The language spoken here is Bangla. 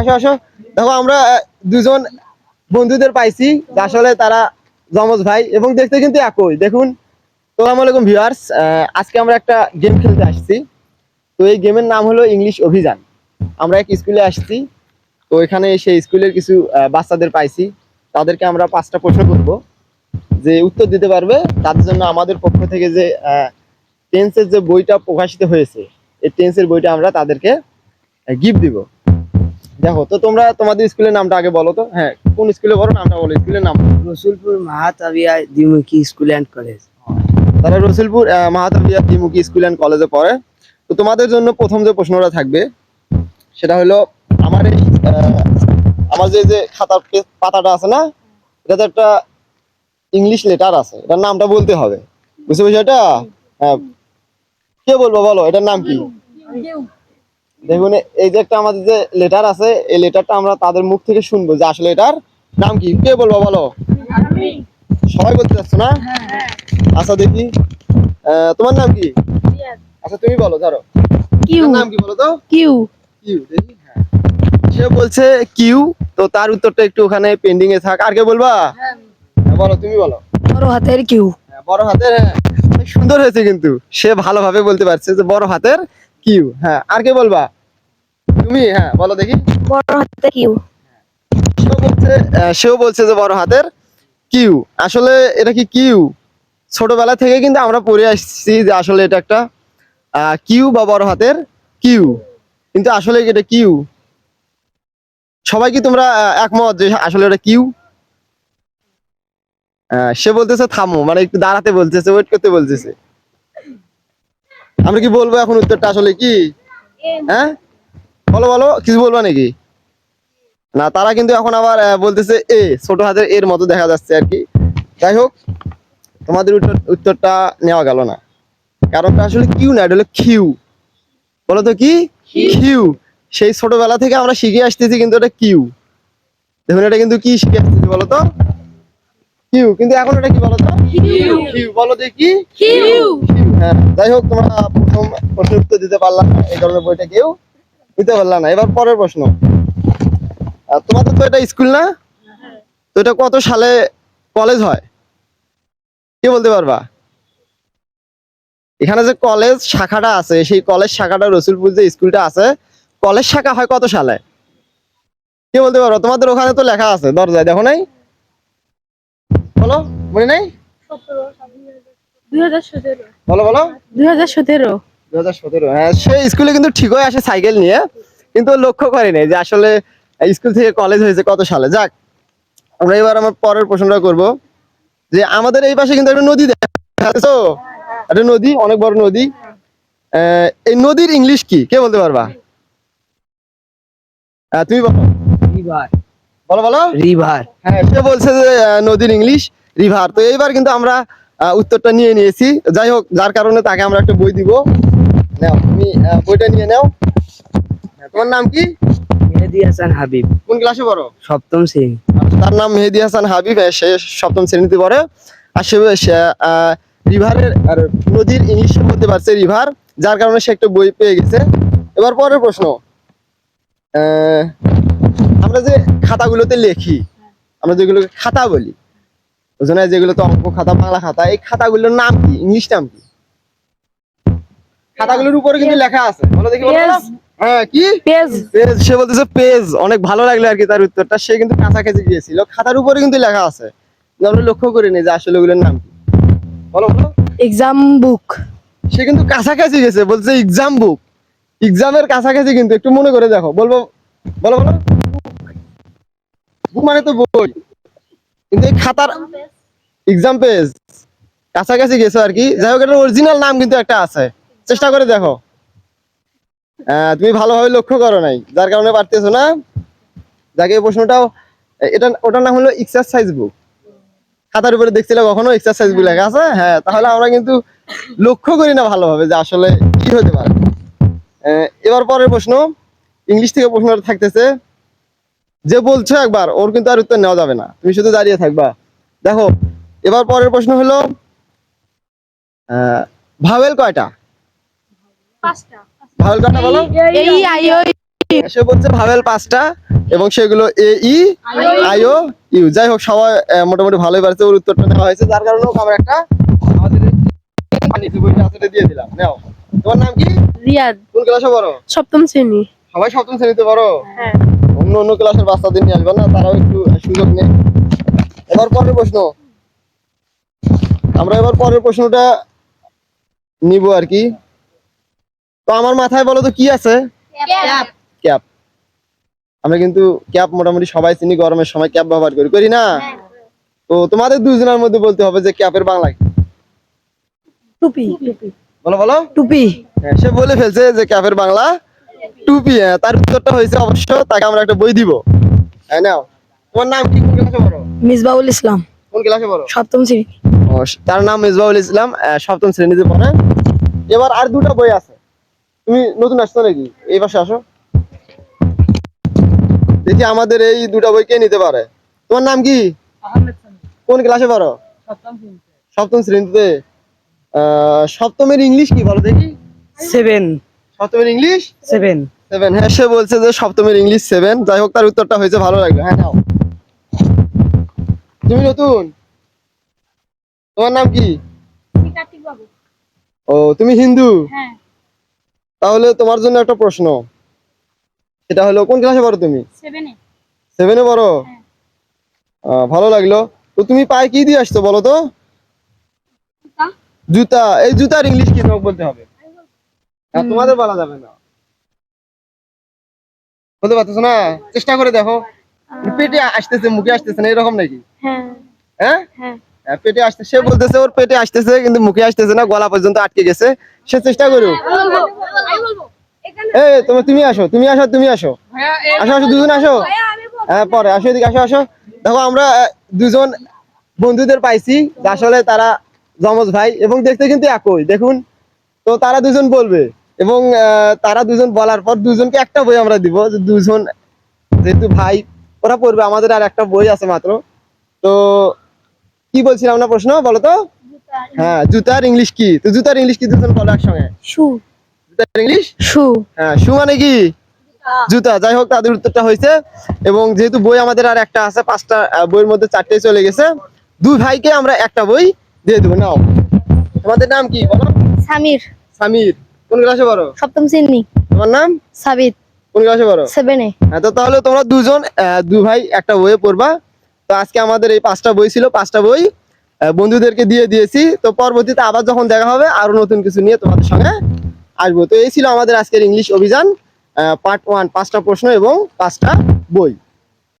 আসো আসো। দেখো, আমরা দুজন বন্ধুদের পাইছি, আসলে তারা জমজ ভাই এবং দেখতে কিন্তু একই। দেখুন আসসালামু আলাইকুম ভিউয়ার্স আজকে আমরা একটা গেম খেলতে আসছি। তো এই গেমের নাম হলো ইংলিশ অভিযান। আমরা এক স্কুলে আসছি, তো এখানে সেই স্কুলের কিছু বাচ্চাদের পাইছি। তাদেরকে আমরা পাঁচটা প্রশ্ন করব, যে উত্তর দিতে পারবে। তাদের জন্য আমাদের পক্ষ থেকে যে টেন্সের যে বইটা প্রকাশিত হয়েছে, এই টেন্সের বইটা আমরা তাদেরকে গিফট দিব। দেখো তো তোমরা তোমাদের স্কুলের নামটা আগে বলো তো। হ্যাঁ কোন স্কুলে বলো নামটা বলো স্কুলের নাম। রসুলপুর মাহাতাবিয়া দ্বিমুখী স্কুল অ্যান্ড কলেজ তারা রসুলপুর মাহাতাবিয়া ত্রিমুখী স্কুল অ্যান্ড কলেজে পড়ে। তো তোমাদের জন্য প্রথম যে প্রশ্নটা থাকবে সেটা হলো আমার এই আহ, আমার যে যে খাতার পাতাটা আছে না এটাতে একটা ইংলিশ লেটার আছে এটার নামটা বলতে হবে। বুঝতে পেরেছ এটা? হ্যাঁ। কে বলব বলো এটার নাম কি? দেখুন এই যে একটা আমাদের যে লেটার আছে এই লেটারটা আমরা তাদের মুখ থেকে শুনব যে আসলে এটার নাম কি। কে বলব বলো? সবাই বলতে চাচ্ছ না? আচ্ছা দেখি। তোমার নাম কি? আচ্ছা তুমি বলো ধরো। কিউ। নাম কি বলো তো? কিউ। কিউ দেখি হ্যাঁ। সে বলছে কিউ তো তার উত্তরটা একটু ওখানে পেন্ডিং এ থাক। আর কে বলবা? হ্যাঁ, বলো তুমি বলো। বড় হাতের কিউ। হ্যাঁ, বড় হাতের সুন্দর হয়েছে কিন্তু। সে ভালোভাবে বলতে পারছে যে বড় হাতের কিউ। হ্যাঁ আর কে বলবা? তুমি? হ্যাঁ বলো দেখি। বড় হাতের কিউ। সেও বলছে সেও বলছে যে বড় হাতের কিউ। আসলে এটা কি কিউ? ছোটবেলা থেকে কিন্তু আমরা পড়ে আসছি যে আসলে এটা একটা কিউ বা বড় হাতের কিউ। কিন্তু আসলে এটা কিউ? সবাই কি তোমরা একমত যে আসলে এটা কিউ? আহ, সে বলতেছে থামো। মানে একটু দাঁড়াতে বলতেছে ওয়েট করতে বলতেছে। আমরা কি বলব এখন উত্তরটা আসলে কি? হ্যাঁ? বলো বলো কিছু বলবা নাকি? না তারা কিন্তু এখন আবার বলতেছে এ ছোট হাতের এর মতো দেখা যাচ্ছে আর কি। যাই হোক তোমাদের উত্তরটা নেওয়া গেল না। কারণটা আসলে কিউ না এটা হলো কিউ বলো তো কি? কিউ সেই ছোটবেলা থেকে আমরা শিখে আসতেছি কিন্তু এটা কিউ। দেখুন এটা কিন্তু কি শিখে আসতেছি বলো তো? কিউ কিন্তু এখন এটা কি বলো তো? কিউ বলো দেখি কিউ হ্যাঁ। যাই হোক তোমরা প্রথম প্রশ্ন উত্তর দিতে পারলাম না এই ধরনের বইটা কেউ। দিতে পারলাম না। এবার পরের প্রশ্ন। তোমাদের তো এটা স্কুল না? তো এটা কত সালে কলেজ হয়? কে বলতে পারবা? এখানে যে কলেজ শাখাটা আছে সেই কলেজ শাখাটা রসুলপুর যে স্কুলটা আছে কলেজ শাখা হয় কত সালে? কে বলতে পারব? তোমাদের ওখানে তো লেখা আছে দরজায় দেখো নাই? বলো মনে নাই? বলো বলো। দুই হাজার সতেরো। দু হাজার সতেরো। হ্যাঁ সে স্কুলে কিন্তু ঠিকই আসে সাইকেল নিয়ে কিন্তু লক্ষ্য করেনি যে আসলে স্কুল থেকে কলেজ হয়েছে কত সালে। যাক আমরা এবার আমার পরের প্রশ্নটা করব যে আমাদের এই পাশে কিন্তু একটা নদী দেখা একটা নদী অনেক বড় নদী। এই নদীর ইংলিশ কি? কে বলতে পারবা? তুমি বলো। রিভার বলো বলো। রিভার হ্যাঁ সে বলছে যে নদীর ইংলিশ রিভার তো এইবার কিন্তু আমরা উত্তরটা নিয়ে নিয়েছি। যাই হোক যার কারণে তাকে আমরা একটা বই দিব। নাও তুমি বইটা নিয়ে নাও। তোমার নাম কি? মেহেদি হাসান হাবিব। কোন ক্লাসে পড়ো? সপ্তম শ্রেণি। তার নাম মেহেদি হাসান হাবিব সে সপ্তম শ্রেণীতে পড়ে। আর সে রিভারের আর নদীর ইংলিশ বলতে পারছে রিভার যার কারণে সে একটা বই পেয়ে গেছে। এবার পরের প্রশ্ন। আহ, আমরা যে খাতাগুলোতে লেখি আমরা যেগুলোকে খাতা বলি বুঝো যেগুলো তো অঙ্ক খাতা বাংলা খাতা এই খাতাগুলোর নাম কি? ইংলিশ নাম কি? খাতাগুলোর উপরে কিন্তু লেখা আছে। বলো দেখি বলো, বলো। হ্যাঁ কি? পেজ পেজ সে বলতেছে পেজ অনেক ভালো লাগল আর কি তার উত্তরটা। সে কিন্তু কাছাকাছি গিয়েছিল। খাতার উপরে কিন্তু লেখা আছে। আমরা লক্ষ্য করিনি যে আসলে ওগুলোর নাম কি। বলো বলো। এক্সাম বুক সে কিন্তু কাছাকাছি গেছে বলছে এক্সাম বুক এক্সামের কাছাকাছি কিন্তু একটু মনে করে দেখো। বলব বলো বলো। বুক মানে তো বই। কিন্তু এই খাতার এক্সাম পেজ কাছাকাছি গেছো আর কি। যাই হোক এটার অরিজিনাল নাম কিন্তু একটা আছে। চেষ্টা করে দেখো। তুমি ভালোভাবে লক্ষ্য করো নাই, যার কারণে পারতেছো না। যাকে, এই প্রশ্নটাও, এটা, ওটার নাম হলো এক্সারসাইজ বুক খাতার উপরে দেখছিলে কখনো এক্সারসাইজ বুক লেখা আছে? হ্যাঁ তাহলে আমরা কিন্তু লক্ষ্য করি না ভালোভাবে যে আসলে কি হতে পারে। এবার পরের প্রশ্ন, ইংলিশ থেকে প্রশ্নটা থাকতেছে, যে বলছো একবার, ওর কিন্তু আর উত্তর নেওয়া যাবে না, তুমি শুধু দাঁড়িয়ে থাকবা। দেখো, এবার পরের প্রশ্ন হলো ভাওয়েল কয়টা? ভাওয়েল বলো? সে বলছে ভাবেল পাঁচটা এবং সেগুলো এ ই আইও। ইউ। যাই হোক সবাই মোটামুটি ভালোই পারছে ওর উত্তরটা নেওয়া হয়েছে। যার কারণে আমরা একটা আমাদের এই বানিয়েছি বইটা আছে এটা দিয়ে দিলাম। নাও। তোমার নাম কি? রিয়াদ। কোন ক্লাসে পড়ো? সপ্তম শ্রেণি। সবাই সপ্তম শ্রেণীতে পড়ো? হ্যাঁ। অন্য অন্য ক্লাসের বাচ্চাদের নিয়ে আসবে না তারাও একটু সুযোগ নেই এবার পরের প্রশ্ন। আমরা এবার পরের প্রশ্নটা নিব আর কি। তো আমার মাথায় বলো তো কি আছে? ক্যাপ। আমরা কিন্তু ক্যাপ মোটামুটি সবাই চিনি গরমের সময় ক্যাপ ব্যবহার করি করি না? তো তোমাদের দুজনের মধ্যে বলতে হবে যে ক্যাপের বাংলা টুপি। বলো বলো। টুপি। হ্যাঁ, সে বলে ফেলছে যে ক্যাপের বাংলা টুপি। হ্যাঁ তার উত্তরটা হয়েছে অবশ্য তাকে আমরা একটা বই দিব। হ্যাঁ নাও। তোমার নাম কি? কোন ক্লাসে পড়ো? মিসবাউল ইসলাম। কোন ক্লাসে পড়ো? সপ্তম শ্রেণি। তার নাম মেজবাউল ইসলাম আহ, সপ্তম শ্রেণীতে পড়ে। এবার আর দুটো বই আছে। তুমি নতুন আসছো নাকি? এই পাশে আসো। দেখি আমাদের এই দুটো বই কে নিতে পারে। তোমার নাম কি? কোন ক্লাসে পড়ো? সপ্তম শ্রেণীতে। সপ্তমের ইংলিশ কি বলো দেখি। সেভেন সপ্তমের ইংলিশ? সেভেন সেভেন হ্যাঁ সে বলছে যে সপ্তমের ইংলিশ সেভেন যাই হোক তার উত্তরটা হয়েছে ভালো লাগল। হ্যাঁ নাও। তুমি নতুন? তোমার নাম কি? ও তুমি হিন্দু? হ্যাঁ। তাহলে তোমার জন্য একটা প্রশ্ন। সেটা হলো কোন ক্লাসে পড়ো তুমি? সেভেনে পড়ো? ভালো লাগল। তো তুমি পায়ে কি দিয়ে আসছো বলো তো? জুতা। এই জুতার ইংলিশ কি তোমাকে বলতে হবে? হ্যাঁ, তোমাদের বলা যাবে না। বলতে পারতেছো না? চেষ্টা করে দেখো। পেটে আসতেছে মুখে আসতেছে না এরকম নাকি? হ্যাঁ হ্যাঁ। হ্যাঁ? হ্যাঁ, পেটে আসতে সে বলতেছে ওর পেটে আসতেছে কিন্তু মুখে আসতেছে না গলা পর্যন্ত আটকে গেছে। সে চেষ্টা করুক। এই তুমি তুমি আসো তুমি আসো তুমি আসো। আসো আসো দুজন আসো। হ্যাঁ পরে আসো এদিকে আসো আসো। দেখো আমরা দুজন বন্ধুদের পাইছি আসলে তারা জমজ ভাই এবং দেখতে কিন্তু একই। দেখুন তো তারা দুজন বলবে এবং আহ, তারা দুজন বলার পর দুজনকে একটা বই আমরা দিব যে দুজন যেহেতু ভাই ওরা পড়বে। আমাদের আর একটা বই আছে মাত্র। তো কি বলছিলাম না প্রশ্ন বলো তো? হ্যাঁ জুতার ইংলিশ কি? তো জুতার ইংলিশ কি দুজন বলো একসঙ্গে? শু। জুতার ইংলিশ? শু। হ্যাঁ শু মানে কি? জুতা। যাই হোক তাদের উত্তরটা হয়েছে। এবং যেহেতু বই আমাদের আর একটা আছে পাঁচটা বইয়ের মধ্যে চারটে চলে গেছে দুই ভাইকে আমরা একটা বই দিয়ে দেবো। নাও। তোমাদের নাম কি বলো? সামির। সামির। কোন ক্লাসে পড়ো? সপ্তম শ্রেণি। তোমার নাম? সাবিত। কোন ক্লাসে পড়ো? সেভেনে। হ্যাঁ তো তাহলে তোমরা দুজন দুই ভাই একটা বইয়ে পড়বা। তো আজকে আমাদের এই পাঁচটা বই ছিল, পাঁচটা বই বন্ধুদেরকে দিয়ে দিয়েছি। তো পরবর্তীতে আবার যখন দেখা হবে, আরও নতুন কিছু নিয়ে তোমাদের সঙ্গে আসব। তো এই ছিল আমাদের আজকের ইংলিশ অভিযান পার্ট ওয়ান পাঁচটা প্রশ্ন এবং পাঁচটা বই।